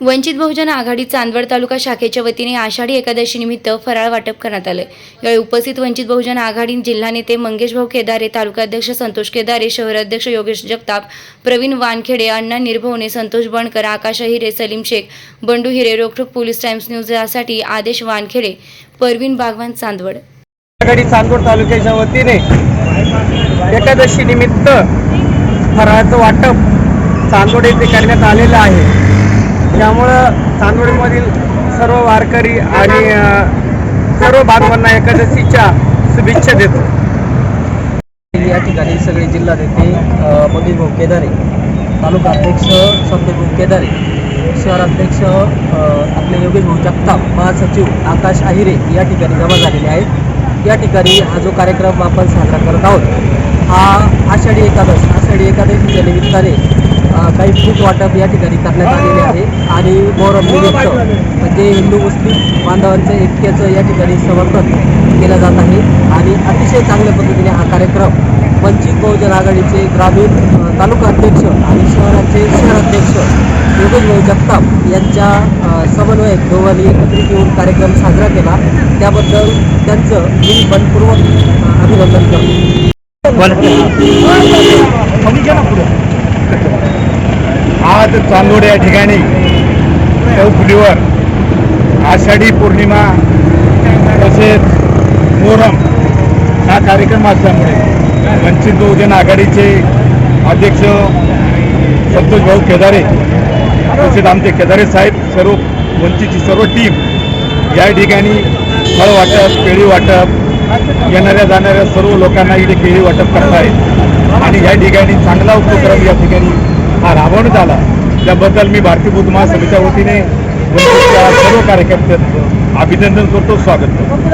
वंचित बहुजन आघाडी चांदवड तालुका शाखेच्या वतीने आषाढी एकादशी निमित्त फराळ वाटप करण्यात आलं यावेळी उपस्थित वंचित बहुजन आघाडी जिल्हा नेते मंगेश भाऊ केदारे तालुकाध्यक्ष संतोष केदारे शहराध्यक्ष योगेश जगताप प्रवीण वानखेडे अण्णा निर्भवने संतोष बनकर आकाश हिरे सलीम शेख बंडू हिरे रोखोक पोलीस टाइम्स न्यूज यासाठी आदेश वानखेडे परवीन बागवान चांदवड. आघाडी चांदवड तालुक्याच्या वतीने एकादशी निमित्त फराळाचं वाटप चांदवड येथे करण्यात आलेलं आहे. त्यामुळं चांदवडमधील सर्व वारकरी आणि सर्व बांधवांना एकादशीच्या शुभेच्छा देतो. या ठिकाणी सगळे जिल्हा नेते मंगेश भाऊ केदारे तालुका अध्यक्ष संतोष केदारे शहराध्यक्ष आपले योगेश भाऊ जगताप महासचिव आकाश आहिरे या ठिकाणी जमा झालेले आहेत. या ठिकाणी हा जो कार्यक्रम आपण साजरा करत आहोत हा आषाढी एकादश आषाढी एकादशीच्या निमित्ताने काही फूट वाटप या ठिकाणी करण्यात आलेले आहे. आणि मोहरम निमित्त म्हणजे हिंदू मुस्लिम बांधवांचं ऐक्याचं या ठिकाणी समर्थन केलं जात आहे. आणि अतिशय चांगल्या पद्धतीने हा कार्यक्रम वंचित बहुजन आघाडीचे ग्रामीण तालुका अध्यक्ष आणि शहराचे शहराध्यक्ष योगेश भाऊ जगताप यांच्या समन्वयक दोघांनी एकत्रित येऊन कार्यक्रम साजरा केला. त्याबद्दल त्यांचं मी मनपूर्वक अभिनंदन करतो. आज चांदोड या ठिकाणी चौफुलीवर आषाढी पौर्णिमा तसेच मोहरम हा कार्यक्रम असल्यामुळे वंचित बहुजन आघाडीचे अध्यक्ष संतोष भाऊ केदारे तसेच आमचे केदारे साहेब सर्व वंचितची सर्व टीम या ठिकाणी फळ वाटप केळी वाटप येणाऱ्या जाणाऱ्या सर्व लोकांना इथे केळी वाटप करतायत. आणि या ठिकाणी चांगला उपक्रम या ठिकाणी हा राबवण्यात आला. त्याबद्दल मी भारतीय बुद्ध महासभेच्या वतीने सर्व कार्यकर्त्यांचं अभिनंदन करतो स्वागत करतो.